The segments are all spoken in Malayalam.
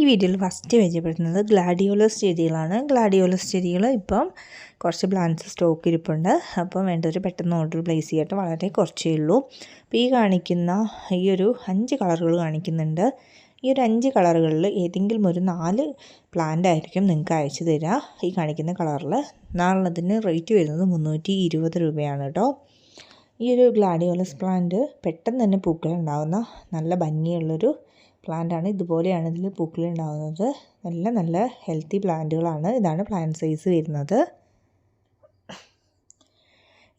ഈ വീഡിയോയിൽ ഫസ്റ്റ് പരിചയപ്പെടുത്തുന്നത് ഗ്ലാഡിയോലസ് ചെടികളാണ്. ഗ്ലാഡിയോലസ് ചെടികൾ ഇപ്പം കുറച്ച് പ്ലാന്റ്സ് സ്റ്റോക്ക് ഇരിപ്പുണ്ട്. അപ്പം വേണ്ടവർ പെട്ടെന്ന് ഓർഡർ പ്ലേസ് ചെയ്യട്ടെ. വളരെ കുറച്ചേ ഉള്ളൂ. അപ്പോൾ ഈ കാണിക്കുന്ന ഈ ഒരു അഞ്ച് കളറുകൾ കാണിക്കുന്നുണ്ട്. ഈ ഒരു അഞ്ച് കളറുകളിൽ ഏതെങ്കിലും ഒരു നാല് പ്ലാന്റ് ആയിരിക്കും നിങ്ങൾക്ക് അയച്ചു തരിക ഈ കാണിക്കുന്ന കളറിൽ നാലെണ്ണത്തിന് റേറ്റ് വരുന്നത് മുന്നൂറ്റി ഇരുപത് രൂപയാണ് കേട്ടോ ഈ ഒരു ഗ്ലാഡിയോലസ് പ്ലാന്റ് പെട്ടെന്ന് തന്നെ പൂക്കളുണ്ടാകുന്ന നല്ല ഭംഗിയുള്ളൊരു പ്ലാന്റാണ്. ഇതുപോലെയാണ് ഇതിൽ പൂക്കളുണ്ടാകുന്നത് നല്ല നല്ല ഹെൽത്തി പ്ലാന്റുകളാണ് ഇതാണ് പ്ലാന്റ് സൈസ് വരുന്നത്.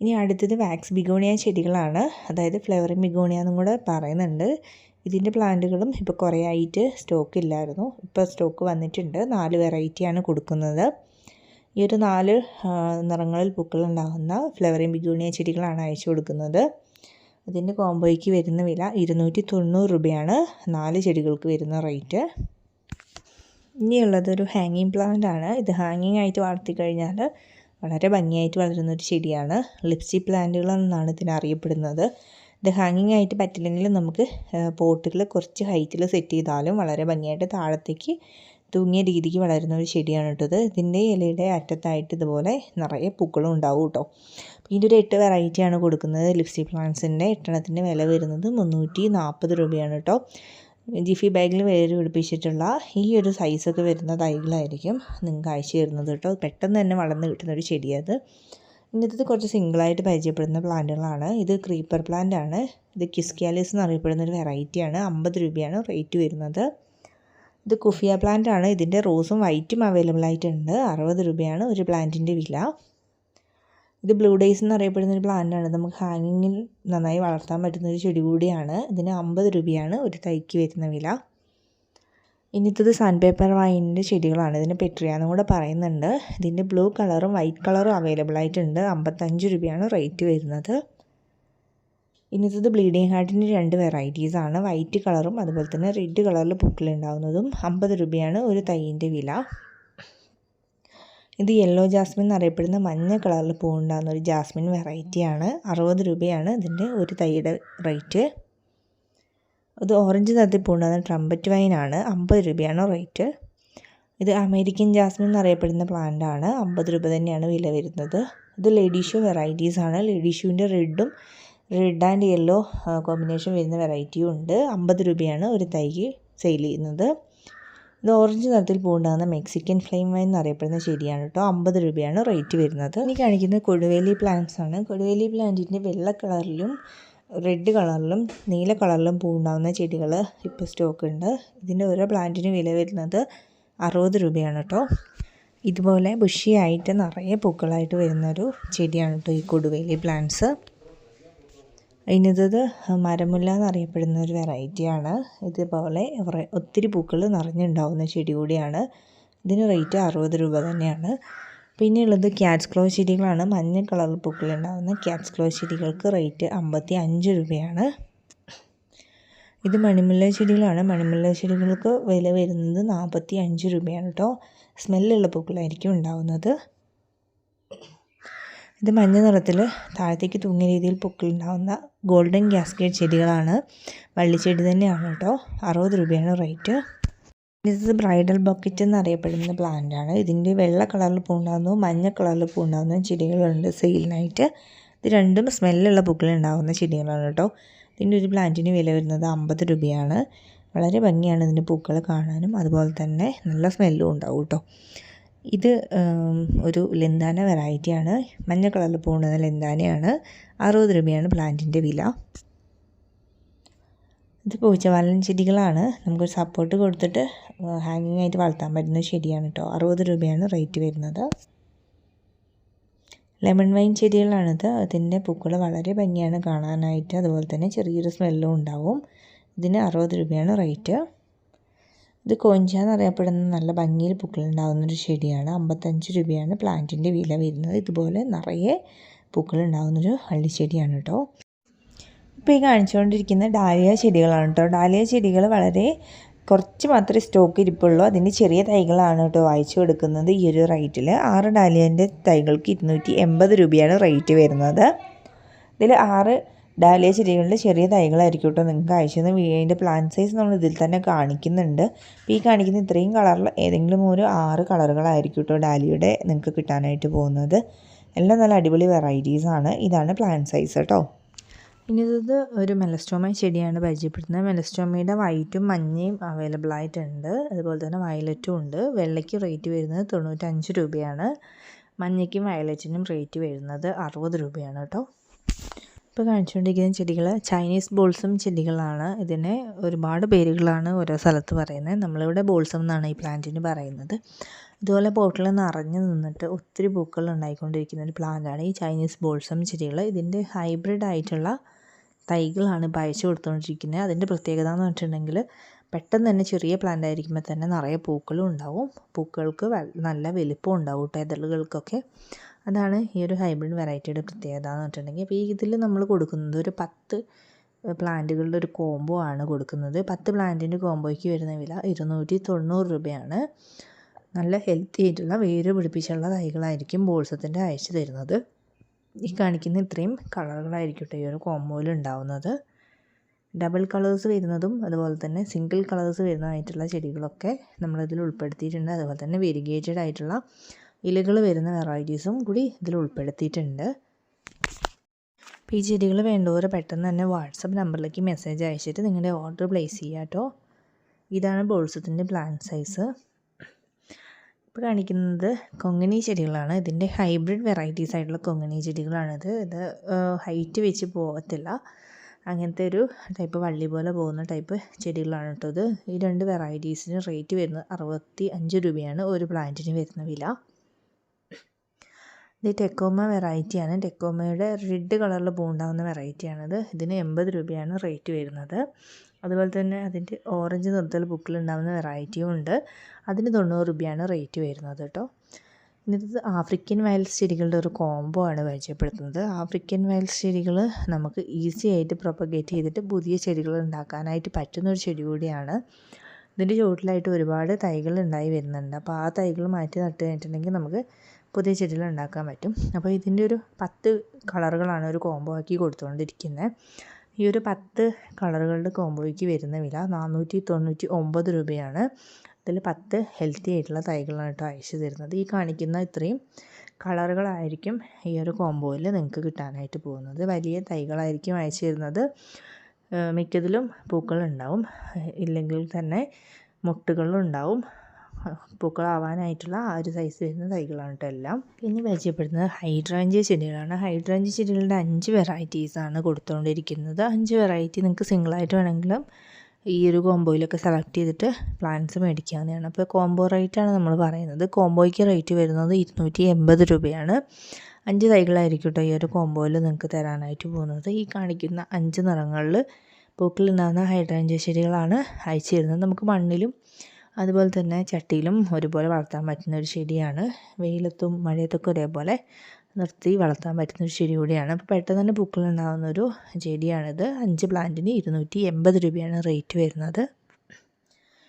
ഇനി അടുത്തത് വാക്സ് ബിഗോണിയ ചെടികളാണ്. അതായത് ഫ്ലവറിങ് ബിഗോണിയ എന്നും കൂടെ പറയുന്നുണ്ട്. ഇതിന്റെ പ്ലാന്റുകളും ഇപ്പോൾ കുറേ ആയിട്ട് സ്റ്റോക്ക് ഇല്ലായിരുന്നു. ഇപ്പോൾ സ്റ്റോക്ക് വന്നിട്ടുണ്ട്. നാല് വെറൈറ്റിയാണ് കൊടുക്കുന്നത്. ഈ ഒരു നാല് നിറങ്ങളിൽ പൂക്കൾ ഉണ്ടാകുന്ന ഫ്ലവറിങ് ബിഗോണിയ ചെടികളാണ് അയച്ചു കൊടുക്കുന്നത്. ഇതിന്റെ കോംബോയ്ക്ക് വരുന്ന വില ഇരുന്നൂറ്റി തൊണ്ണൂറ് രൂപയാണ്. നാല് ചെടികൾക്ക് വരുന്ന റേറ്റ്. ഇനിയുള്ളത് ഒരു ഹാങ്ങിങ് പ്ലാന്റ് ആണ്. ഇത് ഹാങ്ങിങ് ആയിട്ട് വളർത്തി കഴിഞ്ഞാൽ വളരെ ഭംഗിയായിട്ട് വളരുന്ന ഒരു ചെടിയാണ്. ലിപ്സി പ്ലാന്റുകൾ എന്നാണ് ഇതിനെ അറിയപ്പെടുന്നത്. ഇത് ഹാങ്ങിങ് ആയിട്ട് പറ്റില്ലെങ്കിൽ നമുക്ക് പോട്ടിൽ കുറച്ച് ഹൈറ്റിൽ സെറ്റ് ചെയ്താലും വളരെ ഭംഗിയായിട്ട് താഴത്തേക്ക് തൂങ്ങിയ രീതിക്ക് വളരുന്ന ഒരു ചെടിയാണ് കേട്ടത് ഇതിന്റെ ഇലയുടെ അറ്റത്തായിട്ട് ഇതുപോലെ നിറയെ പൂക്കളും ഉണ്ടാവും കേട്ടോ. ഇതിന്റെ ഒരു എട്ട് വെറൈറ്റിയാണ് കൊടുക്കുന്നത്. ലിപ്സ്റ്റിക് പ്ലാന്റ്സിന്റെ എട്ടെണ്ണത്തിന്റെ വില വരുന്നത് മുന്നൂറ്റി നാൽപ്പത് രൂപയാണ് കേട്ടോ. ജിഫി ബാഗിൽ വേര് പിടിപ്പിച്ചിട്ടുള്ള ഈ ഒരു സൈസൊക്കെ വരുന്ന തൈകളായിരിക്കും നിങ്ങൾക്ക് അയച്ചു തരുന്നത് കേട്ടോ. പെട്ടെന്ന് തന്നെ വളർന്ന് കിട്ടുന്ന ഒരു ചെടിയത്. ഇന്നത്തെ കുറച്ച് സിംഗിളായിട്ട് പരിചയപ്പെടുന്ന പ്ലാന്റുകളാണ്. ഇത് ക്രീപ്പർ പ്ലാന്റ് ആണ്. ഇത് കിസ്ക്യാലിസ് എന്നറിയപ്പെടുന്ന ഒരു വെറൈറ്റിയാണ് അമ്പത് രൂപയാണ് റേറ്റ് വരുന്നത്. ഇത് കുഫിയ പ്ലാന്റ് ആണ്. ഇതിന്റെ റോസും വൈറ്റും അവൈലബിൾ ആയിട്ടുണ്ട്. അറുപത് രൂപയാണ് ഒരു പ്ലാന്റിന്റെ വില. ഇത് ബ്ലൂ ഡേയ്സ് എന്നറിയപ്പെടുന്ന ഒരു പ്ലാന്റാണ് നമുക്ക് ഹാങ്ങിങ്ങിൽ നന്നായി വളർത്താൻ പറ്റുന്ന ഒരു ചെടി കൂടിയാണ്. ഇതിന് അമ്പത് രൂപയാണ് ഒരു തൈക്ക് വരുന്ന വില. ഇനിത്തത് സൺപേപ്പർ പേപ്പർ വൈനിന്റെ ചെടികളാണ്. ഇതിന് പെട്രിയാന്നും കൂടെ പറയുന്നുണ്ട്. ഇതിന്റെ ബ്ലൂ കളറും വൈറ്റ് കളറും അവൈലബിൾ ആയിട്ടുണ്ട്. അമ്പത്തഞ്ച് രൂപയാണ് റേറ്റ് വരുന്നത്. ഇന്നത്തത് ബ്ലീഡിങ് ഹാർട്ടിന്റെ രണ്ട് വെറൈറ്റീസ് ആണ്. വൈറ്റ് കളറും അതുപോലെ തന്നെ റെഡ് കളറിൽ പൂക്കളുണ്ടാവുന്നതും അമ്പത് രൂപയാണ് ഒരു തൈയിന്റെ വില. ഇത് യെല്ലോ ജാസ്മിൻ എന്നറിയപ്പെടുന്ന മഞ്ഞ കളറിൽ പൂവുണ്ടാകുന്ന ഒരു ജാസ്മിൻ വെറൈറ്റിയാണ് അറുപത് രൂപയാണ് ഇതിന്റെ ഒരു തൈയുടെ റേറ്റ്. ഇത് ഓറഞ്ച് നിറത്തിൽ പൂണ്ടാകുന്ന ട്രംപറ്റ് വൈനാണ് അമ്പത് രൂപയാണ് റേറ്റ്. ഇത് അമേരിക്കൻ ജാസ്മിൻ എന്നറിയപ്പെടുന്ന പ്ലാന്റ് ആണ്. അമ്പത് രൂപ തന്നെയാണ് വില വരുന്നത്. ഇത് ലേഡീഷു വെറൈറ്റീസാണ് ലേഡീഷുവിന്റെ റെഡും റെഡ് ആൻഡ് യെല്ലോ കോമ്പിനേഷൻ വരുന്ന വെറൈറ്റിയും ഉണ്ട്. അമ്പത് രൂപയാണ് ഒരു തൈക്ക് സെയിൽ ചെയ്യുന്നത്. ഇത് ഓറഞ്ച് നിറത്തിൽ പൂണ്ടാകുന്ന മെക്സിക്കൻ ഫ്ലെയിം വൈൻ എന്നറിയപ്പെടുന്ന ചെടിയാണ് കേട്ടോ. അമ്പത് രൂപയാണ് റേറ്റ് വരുന്നത്. ഇനി കാണിക്കുന്നത് കൊടുവേലി പ്ലാന്റ്സ് ആണ്. കൊടുവേലി പ്ലാന്റിന്റെ വെള്ള കളറിലും റെഡ് കളറിലും നീല കളറിലും പൂണ്ടാകുന്ന ചെടികൾ ഇപ്പോൾ സ്റ്റോക്ക് ഉണ്ട്. ഇതിന്റെ ഓരോ പ്ലാന്റിന് വില വരുന്നത് അറുപത് രൂപയാണ് കേട്ടോ. ഇതുപോലെ ബുഷിയായിട്ട് നിറയെ പൂക്കളായിട്ട് വരുന്നൊരു ചെടിയാണ് കേട്ടോ ഈ കൊടുവേലി പ്ലാന്റ്സ് ഇനിതത് മരമുല്ല എന്നറിയപ്പെടുന്ന ഒരു വെറൈറ്റിയാണ് ഇതുപോലെ ഒത്തിരി പൂക്കൾ നിറഞ്ഞുണ്ടാവുന്ന ചെടി കൂടിയാണ്. ഇതിന് റേറ്റ് അറുപത് രൂപ തന്നെയാണ്. പിന്നെയുള്ളത് ക്യാറ്റ്സ് ക്ലോ ചെടികളാണ്. മഞ്ഞ കളർ പൂക്കളുണ്ടാകുന്ന ക്യാറ്റ്സ് ക്ലോ ചെടികൾക്ക് റേറ്റ് അമ്പത്തി അഞ്ച് രൂപയാണ്. ഇത് മണിമുല്ല ചെടികളാണ്. മണിമുല്ല ചെടികൾക്ക് വില വരുന്നത് നാൽപ്പത്തി അഞ്ച് രൂപയാണ് കേട്ടോ സ്മെല്ലുള്ള പൂക്കളായിരിക്കും ഉണ്ടാകുന്നത് ഇത് മഞ്ഞ നിറത്തിൽ താഴത്തേക്ക് തൂങ്ങിയ രീതിയിൽ പൂക്കളുണ്ടാകുന്ന ഗോൾഡൻ ഗ്യാസ്കേറ്റ് ചെടികളാണ്. വള്ളിച്ചെടി തന്നെയാണ് കേട്ടോ. അറുപത് രൂപയാണ് റേറ്റ്. ഇത് ബ്രൈഡൽ ബക്കറ്റ് എന്നറിയപ്പെടുന്ന പ്ലാന്റ് ആണ്. ഇതിന്റെ വെള്ള കളറിൽ പൂണ്ടാകുന്നു മഞ്ഞ കളറിൽ പൂണ്ടാകുന്ന ചെടികളുണ്ട് സെയിലിനായിട്ട് ഇത് രണ്ടും സ്മെല്ലുള്ള പൂക്കളുണ്ടാകുന്ന ചെടികളാണ് കേട്ടോ. ഇതിന്റെ ഒരു പ്ലാന്റിന് വില വരുന്നത് അമ്പത് രൂപയാണ്. വളരെ ഭംഗിയാണ് ഇതിന്റെ പൂക്കൾ കാണാനും. അതുപോലെ തന്നെ നല്ല സ്മെല്ലും ഉണ്ടാവും കേട്ടോ. ഇത് ഒരു ലെന്താന വെറൈറ്റിയാണ്. മഞ്ഞ കളറിൽ പോകുന്ന ലെന്താനയാണ്. അറുപത് രൂപയാണ് പ്ലാന്റിന്റെ വില. ഇത് പൂച്ചവാലൻ ചെടികളാണ്. നമുക്ക് സപ്പോർട്ട് കൊടുത്തിട്ട് ഹാങ്ങിങ് ആയിട്ട് വളർത്താൻ പറ്റുന്ന ചെടിയാണ് കേട്ടോ അറുപത് രൂപയാണ് റേറ്റ് വരുന്നത്. ലെമൺ വൈൻ ചെടികളാണിത്. അതിന്റെ പൂക്കൾ വളരെ ഭംഗിയാണ് കാണാനായിട്ട്. അതുപോലെ തന്നെ ചെറിയൊരു സ്മെല്ലും ഉണ്ടാവും. ഇതിന് അറുപത് രൂപയാണ് റേറ്റ് ഇത് കൊഞ്ച എന്നറിയപ്പെടുന്ന നല്ല ഭംഗിയിൽ പൂക്കളുണ്ടാകുന്നൊരു ചെടിയാണ്. അമ്പത്തഞ്ച് രൂപയാണ് പ്ലാന്റിന്റെ വില വരുന്നത്. ഇതുപോലെ നിറയെ പൂക്കളുണ്ടാകുന്നൊരു വള്ളിച്ചെടിയാണ് കേട്ടോ ഇപ്പോൾ ഈ കാണിച്ചുകൊണ്ടിരിക്കുന്ന ഡാലിയ ചെടികളാണ് കേട്ടോ ഡാലിയ ചെടികൾ വളരെ കുറച്ച് മാത്രമേ സ്റ്റോക്ക് ഇരിപ്പുള്ളൂ. അതിന്റെ ചെറിയ തൈകളാണ് കേട്ടോ വായിച്ചു കൊടുക്കുന്നത് ഈ ഒരു റേറ്റിൽ ആറ് ഡാലിയന്റെ തൈകൾക്ക് ഇരുന്നൂറ്റി എൺപത് രൂപയാണ് റേറ്റ് വരുന്നത്. ഇതിൽ ആറ് ഡാലിയ ചെടികളുടെ ചെറിയ തൈകളായിരിക്കും കേട്ടോ നിങ്ങൾക്ക് അയച്ചത് അതിന്റെ പ്ലാന്റ് സൈസ് നമ്മൾ ഇതിൽ തന്നെ കാണിക്കുന്നുണ്ട്. ഈ കാണിക്കുന്ന ഇത്രയും കളറിൽ ഏതെങ്കിലും ഒരു ആറ് കളറുകളായിരിക്കും കേട്ടോ ഡാലിയുടെ നിങ്ങൾക്ക് കിട്ടാനായിട്ട് പോകുന്നത്. എല്ലാം നല്ല അടിപൊളി വെറൈറ്റീസാണ് ഇതാണ് പ്ലാന്റ് സൈസ് കേട്ടോ. ഇനി ഇത് ഒരു മെലസ്റ്റോമ ചെടിയാണ് പരിചയപ്പെടുത്തുന്നത്. മെലസ്റ്റോമയുടെ വൈറ്റും മഞ്ഞയും അവൈലബിൾ ആയിട്ടുണ്ട്. അതുപോലെ തന്നെ വയലറ്റും ഉണ്ട്. വെള്ളയ്ക്ക് റേറ്റ് വരുന്നത് തൊണ്ണൂറ്റഞ്ച് രൂപയാണ്. മഞ്ഞയ്ക്കും വയലറ്റിനും റേറ്റ് വരുന്നത് അറുപത് രൂപയാണ് കേട്ടോ. ഇപ്പോൾ കാണിച്ചുകൊണ്ടിരിക്കുന്ന ചെടികൾ ചൈനീസ് ബോൾസം ചെടികളാണ്. ഇതിനെ ഒരുപാട് പേരുകളാണ് ഓരോ സ്ഥലത്ത് പറയുന്നത്. നമ്മളിവിടെ ബോൾസം എന്നാണ് ഈ പ്ലാന്റിന് പറയുന്നത്. ഇതുപോലെ പോട്ടിൽ നിറഞ്ഞു നിന്നിട്ട് ഒത്തിരി പൂക്കൾ ഉണ്ടായിക്കൊണ്ടിരിക്കുന്ന ഒരു പ്ലാന്റാണ് ഈ ചൈനീസ് ബോൾസം ചെടികൾ. ഇതിന്റെ ഹൈബ്രിഡ് ആയിട്ടുള്ള തൈകളാണ് ഇപ്പോൾ അയച്ചു കൊടുത്തുകൊണ്ടിരിക്കുന്നത്. അതിന്റെ പ്രത്യേകത എന്ന് വെച്ചിട്ടുണ്ടെങ്കിൽ പെട്ടെന്ന് തന്നെ ചെറിയ പ്ലാന്റ് ആയിരിക്കുമ്പോൾ തന്നെ നിറയെ പൂക്കളും ഉണ്ടാവും. പൂക്കൾക്ക് നല്ല വലിപ്പം ഉണ്ടാവും കേട്ടോ അതാണ് ഈ ഒരു ഹൈബ്രിഡ് വെറൈറ്റിയുടെ പ്രത്യേകത എന്ന് പറഞ്ഞിട്ടുണ്ടെങ്കിൽ. അപ്പോൾ ഈ ഇതിൽ നമ്മൾ കൊടുക്കുന്നത് ഒരു പത്ത് പ്ലാന്റുകളുടെ ഒരു കോംബോ ആണ് കൊടുക്കുന്നത്. പത്ത് പ്ലാന്റിന്റെ കോംബോയ്ക്ക് വരുന്ന വില ഇരുന്നൂറ്റി തൊണ്ണൂറ് രൂപയാണ്. നല്ല ഹെൽത്തി ആയിട്ടുള്ള വേര് പിടിപ്പിച്ചുള്ള തൈകളായിരിക്കും ബോൾസത്തിന്റെ അയച്ചു തരുന്നത്. ഈ കാണിക്കുന്ന ഇത്രയും കളറുകളായിരിക്കട്ടെ കേട്ടോ ഈ ഒരു കോംബോയിൽ ഉണ്ടാവുന്നത്. ഡബിൾ കളേഴ്സ് വരുന്നതും അതുപോലെ തന്നെ സിംഗിൾ കളേഴ്സ് വരുന്നതായിട്ടുള്ള ചെടികളൊക്കെ നമ്മളിതിൽ ഉൾപ്പെടുത്തിയിട്ടുണ്ട്. അതുപോലെ തന്നെ വെരിഗേറ്റഡ് ആയിട്ടുള്ള ഇലകൾ വരുന്ന വെറൈറ്റീസും കൂടി ഇതിൽ ഉൾപ്പെടുത്തിയിട്ടുണ്ട്. അപ്പോൾ ഈ ചെടികൾ വേണ്ടവർ പെട്ടെന്ന് തന്നെ വാട്സപ്പ് നമ്പറിലേക്ക് മെസ്സേജ് അയച്ചിട്ട് നിങ്ങളുടെ ഓർഡർ പ്ലേസ് ചെയ്യുക കേട്ടോ. ഇതാണ് ബോൾസത്തിന്റെ പ്ലാന്റ് സൈസ്. ഇപ്പോൾ കാണിക്കുന്നത് കൊങ്ങണി ചെടികളാണ്. ഇതിന്റെ ഹൈബ്രിഡ് വെറൈറ്റീസ് ആയിട്ടുള്ള കൊങ്ങണി ചെടികളാണിത്. ഇത് ഹൈറ്റ് വെച്ച് പോകത്തില്ല അങ്ങനത്തെ ഒരു ടൈപ്പ് വള്ളി പോലെ പോകുന്ന ടൈപ്പ് ചെടികളാണ് കേട്ടോ ഇത്. ഈ രണ്ട് വെറൈറ്റീസിന് റേറ്റ് വരുന്നത് അറുപത്തി അഞ്ച് രൂപയാണ്. ഒരു പ്ലാന്റിന് വരുന്ന വില. ഇത് ടെക്കോമ വെറൈറ്റിയാണ് ടെക്കോമയുടെ റെഡ് കളറിൽ പൂണ്ടാവുന്ന വെറൈറ്റിയാണിത് ഇതിന് എൺപത് രൂപയാണ് റേറ്റ് വരുന്നത്. അതുപോലെ തന്നെ അതിന്റെ ഓറഞ്ച് നിറത്തിൽ ബുക്കിലുണ്ടാവുന്ന വെറൈറ്റിയും ഉണ്ട്. അതിന് തൊണ്ണൂറ് രൂപയാണ് റേറ്റ് വരുന്നത് കേട്ടോ ഇന്നത്തെ ആഫ്രിക്കൻ വയൽസ് ചെടികളുടെ ഒരു കോംബോ ആണ് പരിചയപ്പെടുത്തുന്നത്. ആഫ്രിക്കൻ വയൽസ് ചെടികൾ നമുക്ക് ഈസി ആയിട്ട് പ്രൊപ്പഗേറ്റ് ചെയ്തിട്ട് പുതിയ ചെടികൾ ഉണ്ടാക്കാനായിട്ട് പറ്റുന്ന ഒരു ചെടി കൂടിയാണ്. ഇതിന്റെ ചുവട്ടിലായിട്ട് ഒരുപാട് തൈകൾ ഉണ്ടായി വരുന്നുണ്ട്. അപ്പോൾ ആ തൈകൾ മാറ്റി നട്ട് കഴിഞ്ഞിട്ടുണ്ടെങ്കിൽ നമുക്ക് പുതിയ ചെടികൾ ഉണ്ടാക്കാൻ പറ്റും. അപ്പോൾ ഇതിന്റെ ഒരു പത്ത് കളറുകളാണ് ഒരു കോംബോ ആക്കി കൊടുത്തുകൊണ്ടിരിക്കുന്നത്. ഈ ഒരു പത്ത് കളറുകളുടെ കോംബോയ്ക്ക് വരുന്ന വില നാനൂറ്റി തൊണ്ണൂറ്റി ഒമ്പത് രൂപയാണ്. ഇതിൽ പത്ത് ഹെൽത്തി ആയിട്ടുള്ള തൈകളാണ് കേട്ടോ അയച്ചു തരുന്നത്. ഈ കാണിക്കുന്ന ഇത്രയും കളറുകളായിരിക്കും ഈ ഒരു കോംബോയിൽ നിങ്ങൾക്ക് കിട്ടാനായിട്ട് പോകുന്നത്. വലിയ തൈകളായിരിക്കും അയച്ചു തരുന്നത്. മിക്കതിലും പൂക്കളുണ്ടാവും ഇല്ലെങ്കിൽ തന്നെ മുട്ടുകളും ഉണ്ടാവും. പൂക്കളാവാനായിട്ടുള്ള ആ ഒരു സൈസ് വരുന്ന തൈകളാണ് കേട്ടോ എല്ലാം. പിന്നെ പരിചയപ്പെടുന്നത് ഹൈഡ്രാഞ്ചിയ ചെടികളാണ്. ഹൈഡ്രാഞ്ചിയ ചെടികളുടെ അഞ്ച് വെറൈറ്റീസാണ് കൊടുത്തുകൊണ്ടിരിക്കുന്നത് അഞ്ച് വെറൈറ്റി നിങ്ങൾക്ക് സിംഗിളായിട്ട് വേണമെങ്കിലും ഈ ഒരു കോംബോയിലൊക്കെ സെലക്ട് ചെയ്തിട്ട് പ്ലാന്റ്സ് മേടിക്കാവുന്നതാണ്. അപ്പോൾ കോംബോ റേറ്റാണ് നമ്മൾ പറയുന്നത്. കോംബോയ്ക്ക് റേറ്റ് വരുന്നത് ഇരുന്നൂറ്റി എൺപത് രൂപയാണ്. അഞ്ച് തൈകളായിരിക്കും കേട്ടോ ഈ ഒരു കോംബോയിൽ നിങ്ങൾക്ക് തരാനായിട്ട് പോകുന്നത്. ഈ കാണിക്കുന്ന അഞ്ച് നിറങ്ങളിൽ പൂക്കളുണ്ടാകുന്ന ഹൈഡ്രാഞ്ചിയ ചെടികളാണ് അയച്ചു തരുന്നത്. നമുക്ക് മണ്ണിലും അതുപോലെ തന്നെ ചട്ടിയിലും ഒരുപോലെ വളർത്താൻ പറ്റുന്ന ഒരു ചെടിയാണ്. വെയിലത്തും മഴയത്തൊക്കെ ഒരേപോലെ നിർത്തി വളർത്താൻ പറ്റുന്ന ഒരു ചെടി കൂടിയാണ്. അപ്പോൾ പെട്ടെന്ന് തന്നെ പൂക്കൾ ഉണ്ടാകുന്ന ഒരു ചെടിയാണിത്. അഞ്ച് പ്ലാന്റിന് ഇരുന്നൂറ്റി എൺപത് രൂപയാണ് റേറ്റ് വരുന്നത്.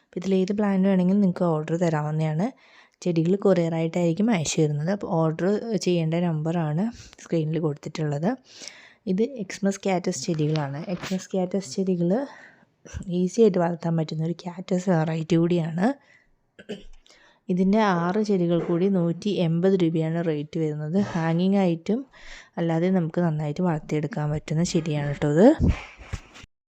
അപ്പോൾ ഇതിലേത് പ്ലാന്റ് വേണമെങ്കിലും നിങ്ങൾക്ക് ഓർഡർ തരാവുന്നതാണ്. ചെടികൾ കൊറിയറായിട്ടായിരിക്കും അയച്ചു തരുന്നത്. അപ്പോൾ ഓർഡർ ചെയ്യേണ്ട നമ്പറാണ് സ്ക്രീനിൽ കൊടുത്തിട്ടുള്ളത്. ഇത് എക്സ്മസ് കാറ്റസ് ചെടികളാണ്. എക്സ്മസ് കാറ്റസ് ചെടികൾ ഈസി ആയിട്ട് വളർത്താൻ പറ്റുന്ന ഒരു ക്യാറ്റസ് വെറൈറ്റി കൂടിയാണ്. ഇതിന്റെ ആറ് ചെടികൾ കൂടി നൂറ്റി എൺപത് രൂപയാണ് റേറ്റ് വരുന്നത്. ഹാങ്ങിങ് ആയിട്ടും അല്ലാതെ നമുക്ക് നന്നായിട്ട് വളർത്തിയെടുക്കാൻ പറ്റുന്ന ചെടിയാണ് കേട്ടോ ഇത്.